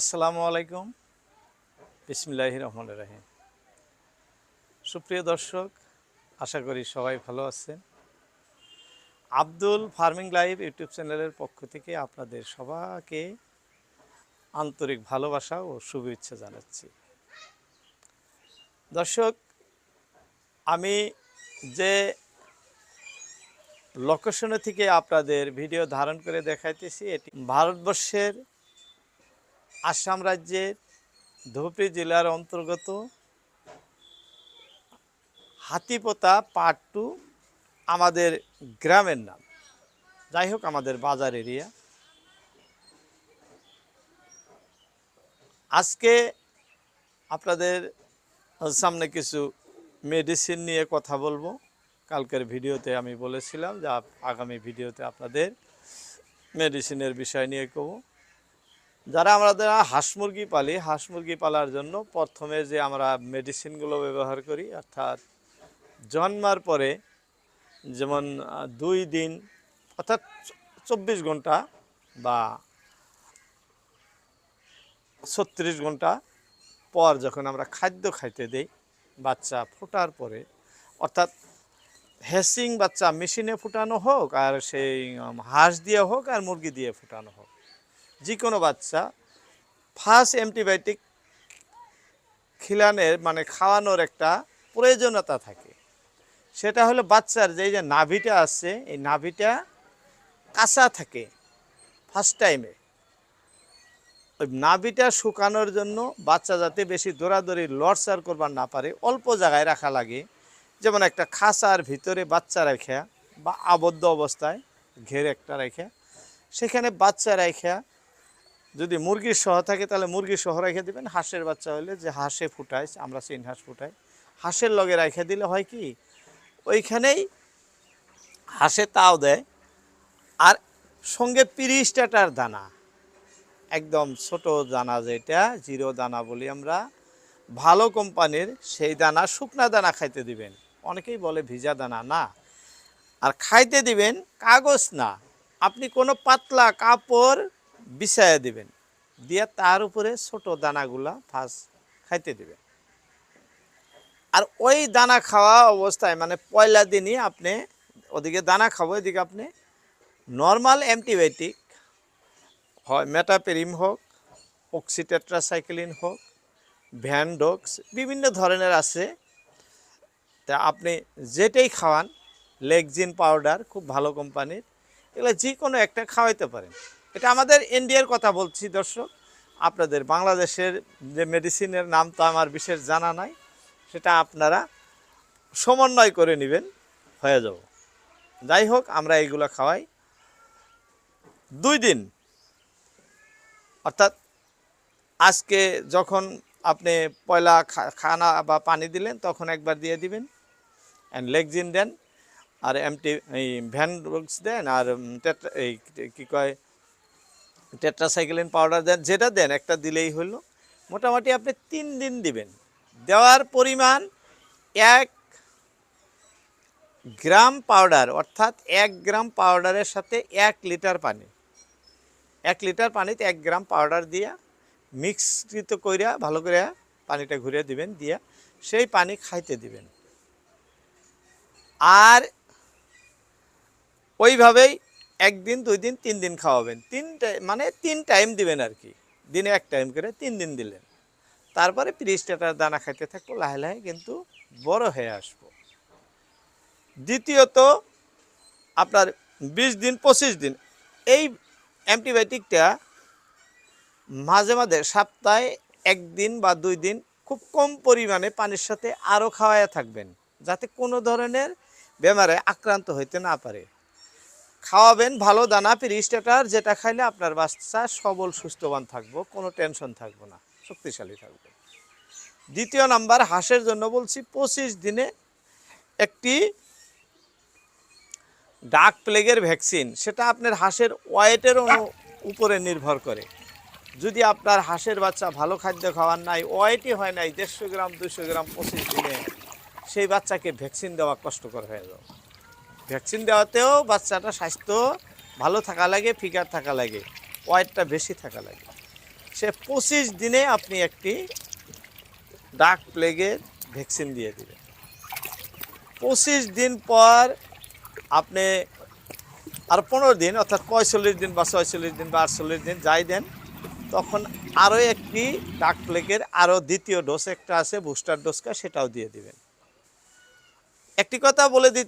আসসালামু আলাইকুম। বিসমিল্লাহ রহমান রাহিম। সুপ্রিয় দর্শক, আশা করি সবাই ভালো আছেন। আব্দুল ফার্মিং লাইভ ইউটিউব চ্যানেলের পক্ষ থেকে আপনাদের সবাইকে আন্তরিক ভালোবাসা ও শুভেচ্ছা জানাচ্ছি। দর্শক, আমি যে লোকেশনে থেকে আপনাদের ভিডিও ধারণ করে দেখাইতেছি, এটি ভারতবর্ষের আসাম রাজ্যের ধুবড়ী জেলার অন্তর্গত হাতিপোতা পার্ট টু আমাদের গ্রামের নাম। যাই হোক, আমাদের বাজার এরিয়া। আজকে আপনাদের সামনে কিছু মেডিসিন নিয়ে কথা বলব। কালকের ভিডিওতে আমি বলেছিলাম যে আগামী ভিডিওতে আপনাদের মেডিসিনের বিষয় নিয়ে কব। যারা আমাদের হাঁস মুরগি পালি, হাঁস মুরগি পালার জন্য প্রথমে যে আমরা মেডিসিনগুলো ব্যবহার করি, অর্থাৎ জন্মার পরে যেমন দুই দিন, অর্থাৎ চব্বিশ ঘণ্টা বা ছত্রিশ ঘণ্টা পর যখন আমরা খাদ্য খাইতে দেই, বাচ্চা ফোটার পরে, অর্থাৎ হ্যাসিং বাচ্চা মেশিনে ফুটানো হোক আর সেই হাঁস দিয়ে হোক আর মুরগি দিয়ে ফুটানো হোক। যে কোনো বাচ্চা ফার্স্ট অ্যান্টিবায়োটিক খিলানের মানে খাওয়ানোর একটা প্রয়োজনীয়তা থাকে। সেটা হলো বাচ্চার যে যে নাভিটা আছে, এই নাভিটা কাঁচা থাকে ফার্স্ট টাইমে ওই নাভিটা শুকানোর জন্য বাচ্চা যাতে বেশি দৌড়াদৌড়ি লড়সার করবার না পারে, অল্প জায়গায় রাখা লাগে। যেমন একটা খাঁচার ভিতরে বাচ্চা রেখা বা আবদ্ধ অবস্থায় ঘের একটা রেখা, সেখানে বাচ্চা রেখা যদি মুরগির সহ থাকে, তাহলে মুরগির সহ রেখে দিবেন। হাঁসের বাচ্চা হলে যে হাঁসে ফুটাই আমরা চিন হাঁস ফুটাই। হাঁসের লগে রেখে দিলে হয় কি, ওইখানেই হাঁসে তাও দেয়। আর সঙ্গে তিরিশ টাটার দানা, একদম ছোট দানা যেটা, জিরো দানা বলি আমরা, ভালো কোম্পানির সেই দানা, শুকনা দানা খাইতে দিবেন। অনেকেই বলে ভিজা দানা, না। আর খাইতে দিবেন কাগজ না। আপনি কোনো পাতলা কাপড় বিছাইয়া দিবেন। দিয়ে তার উপরে ছোট দানাগুলা ফার্স্ট খাইতে দিবেন। আর ওই দানা খাওয়া অবস্থায় মানে পয়লা দিনই আপনি ওদিকে দানা খাব, এদিকে আপনি নর্মাল অ্যান্টিবায়োটিক হয় মেটাপেরিম হোক অক্সিটেট্রাসাইক্লিন হোক ভ্যানডক্স বিভিন্ন ধরনের আছে। তা আপনি যেটাই খাওয়ান লেগজিন পাউডার খুব ভালো কোম্পানির এগুলো যে কোনো একটা খাওয়াইতে পারেন। এটা আমাদের ইন্ডিয়ার কথা বলছি, দর্শক। আপনাদের বাংলাদেশের যে মেডিসিনের নাম তো আমার বিশেষ জানা নাই, সেটা আপনারা সমন্বয় করে নেবেন, হয়ে যাব। যাই হোক, আমরা এইগুলো খাওয়াই। দুই দিন, অর্থাৎ আজকে যখন আপনি পয়লা খানা বা পানি দিলেন, তখন একবার দিয়ে দিবেন অ্যান্ড লেগজিন দেন, আর এমটি এই ভ্যানবক্স দেন, আর এই কী কয় টেট্রাসাইক্লিন পাউডার দেন, যেটা দেন, একটা দিলেই হলো। মোটামুটি আপনি তিন দিন দিবেন। দেওয়ার পরিমাণ এক গ্রাম পাউডার, অর্থাৎ এক গ্রাম পাউডারের সাথে এক লিটার পানি। এক লিটার পানিতে এক গ্রাম পাউডার দিয়া মিক্সকৃত কইরা, ভালো করে পানিটা ঘুরিয়ে দিবেন, দিয়া সেই পানি খাইতে দিবেন। আর ওইভাবেই একদিন দুই দিন তিন দিন খাওয়াবেন। তিন মানে তিন টাইম দিবেন আর কি দিনে এক টাইম করে তিন দিন দিলেন। তারপরে তিরিশ টাকার দানা খাইতে থাকব, লাহে লাহে কিন্তু বড় হয়ে আসব। দ্বিতীয়ত, আপনার বিশ দিন, পঁচিশ দিন, এই অ্যান্টিবায়োটিকটা মাঝে মাঝে সপ্তাহে একদিন বা দুই দিন খুব কম পরিমাণে পানির সাথে আরও খাওয়াইয়া থাকবেন, যাতে কোনো ধরনের বেমারে আক্রান্ত হইতে না পারে। খাওয়াবেন ভালো দানা টাকার যেটা খাইলে আপনার বাচ্চা সবল, সুস্থবান থাকব, কোনো টেনশন থাকব না, শক্তিশালী থাকবে। দ্বিতীয় নাম্বার, হাঁসের জন্য বলছি পঁচিশ দিনে একটি ডাক প্লেগের ভ্যাকসিন, সেটা আপনার হাঁসের ওয়েটের উপরে নির্ভর করে। যদি আপনার হাঁসের বাচ্চা ভালো খাদ্য খাওয়ার নাই, ওয়েটই হয় নাই, দেড়শো গ্রাম দুশো গ্রাম পঁচিশ দিনে সেই বাচ্চাকে ভ্যাকসিন দেওয়া কষ্টকর হয়ে যাবে। ভ্যাকসিন দেওয়াতেও বাচ্চাটা স্বাস্থ্য ভালো থাকা লাগে, ফিগার থাকা লাগে, ওয়েটটা বেশি থাকা লাগে। সে পঁচিশ দিনে আপনি একটি ডাক প্লেগের ভ্যাকসিন দিয়ে দিবেন। পঁচিশ দিন পর আপনি আর পনেরো দিন, অর্থাৎ পঁয়তাল্লিশ দিন বা ছয়চল্লিশ দিন বা আটচল্লিশ দিন যাই দেন, তখন আরও একটি ডাক প্লেগের আরও দ্বিতীয় ডোজ একটা আছে, বুস্টার ডোজটা সেটাও দিয়ে দিবেন। একটি কথা বলে দি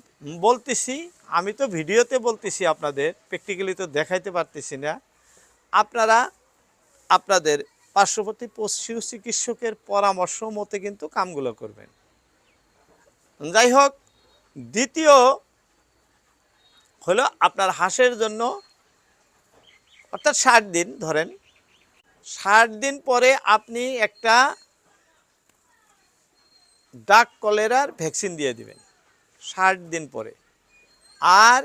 বলতেছি, আমি তো ভিডিওতে বলতেছি আপনাদের প্র্যাকটিক্যালি তো দেখাইতে পারতেছি না। আপনারা, আপনাদের পার্শ্ববর্তী পশু চিকিৎসকের পরামর্শ মতে কিন্তু কামগুলো করবেন। যাই হোক, দ্বিতীয় হলো আপনার হাঁসের জন্য, অর্থাৎ ষাট দিন, ধরেন, ষাট দিন পরে আপনি একটা ডাক কলেরার ভ্যাকসিন দিয়ে দিবেন। ষাট দিন পরে। আর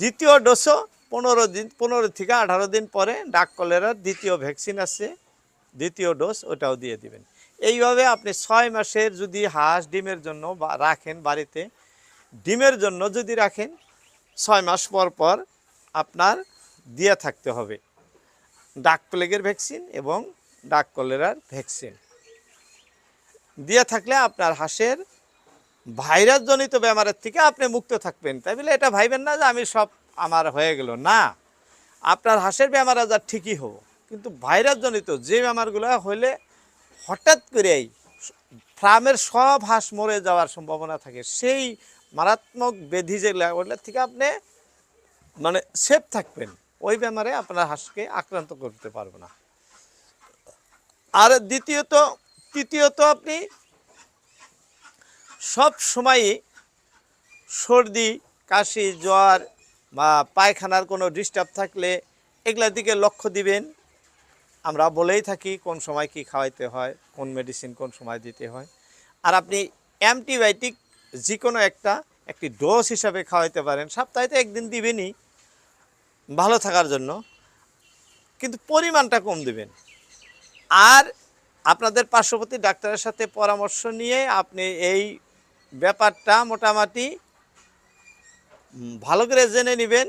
দ্বিতীয় ডোজও পনেরো দিন, পনেরো থেকে আঠারো দিন পরে ডাক কলেরার দ্বিতীয় ভ্যাকসিন আছে, দ্বিতীয় ডোজ ওটাও দিয়ে দিবেন। এইভাবে আপনি ছয় মাসের যদি হাঁস ডিমের জন্য রাখেন বাড়িতে, ডিমের জন্য যদি রাখেন, ছয় মাস পর পর আপনার দিয়ে থাকতে হবে। ডাক প্লেগের ভ্যাকসিন এবং ডাক কলেরার ভ্যাকসিন দিয়ে থাকলে আপনার হাঁসের ভাইরাস জনিত বেমারের থেকে আপনি মুক্ত থাকবেন। তাই বলে এটা ভাইবেন না যে আমি সব আমার হয়ে গেল। না, আপনার হাঁসের বেমার আজার ঠিকই হব। কিন্তু ভাইরাস জনিত যে বেমারগুলো হইলে হঠাৎ করেই ফার্মের সব হাঁস মরে যাওয়ার সম্ভাবনা থাকে। সেই মারাত্মক ব্যাধি যেগুলো ওগুলোর থেকে আপনি মানে সেফ থাকবেন। ওই বেমারে আপনার হাঁসকে আক্রান্ত করতে পারবে না। আর দ্বিতীয়ত, তৃতীয়ত আপনি সব সময়ই সর্দি, কাশি, জ্বর বা পায়খানার কোনো ডিস্টার্ব থাকলে এগুলার দিকে লক্ষ্য দিবেন। আমরা বলেই থাকি কোন সময় কি খাওয়াইতে হয়, কোন মেডিসিন কোন সময় দিতে হয়। আর আপনি অ্যান্টিবায়োটিক যে কোনো একটা, একটি ডোজ হিসাবে খাওয়াইতে পারেন। সপ্তাহে তো একদিন দিবেনই, ভালো থাকার জন্য। কিন্তু পরিমাণটা কম দিবেন। আর আপনাদের পার্শ্ববর্তী ডাক্তারের সাথে পরামর্শ নিয়ে আপনি এই ব্যাপারটা মোটামুটি ভালো করে জেনে নেবেন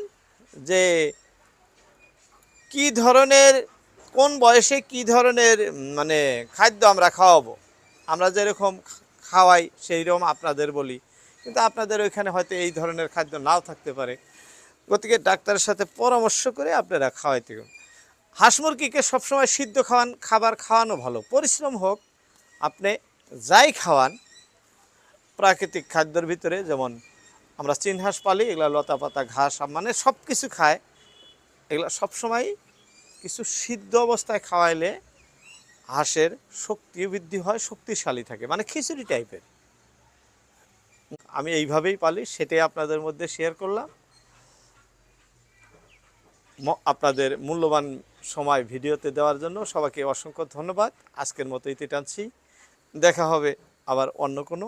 যে কি ধরনের, কোন বয়সে কি ধরনের মানে খাদ্য আমরা খাওয়াবো। আমরা যেরকম খাওয়াই সেই রকম আপনাদের বলি। কিন্তু আপনাদের ওইখানে হয়তো এই ধরনের খাদ্য নাও থাকতে পারে। গতিকে ডাক্তারের সাথে পরামর্শ করে আপনারা খাওয়াইতে। হাঁস মুরগিকে সবসময় সিদ্ধ খাওয়ান, খাবার খাওয়ানো ভালো। পরিশ্রম হোক, আপনি যাই খাওয়ান প্রাকৃতিক খাদ্যর ভিতরে, যেমন আমরা চিন হাঁস পালি, এগুলা লতা পাতা, ঘাস মানে সব কিছু খায়। এগুলা সবসময় কিছু সিদ্ধ অবস্থায় খাওয়াইলে হাঁসের শক্তি বৃদ্ধি হয়, শক্তিশালী থাকে মানে খিচুড়ি টাইপের। আমি এইভাবেই পালি, সেটাই আপনাদের মধ্যে শেয়ার করলাম। আপনাদের মূল্যবান সময় ভিডিওতে দেওয়ার জন্য সবাইকে অসংখ্য ধন্যবাদ। আজকের মতো ইতি টানছি। দেখা হবে আবার অন্য কোনো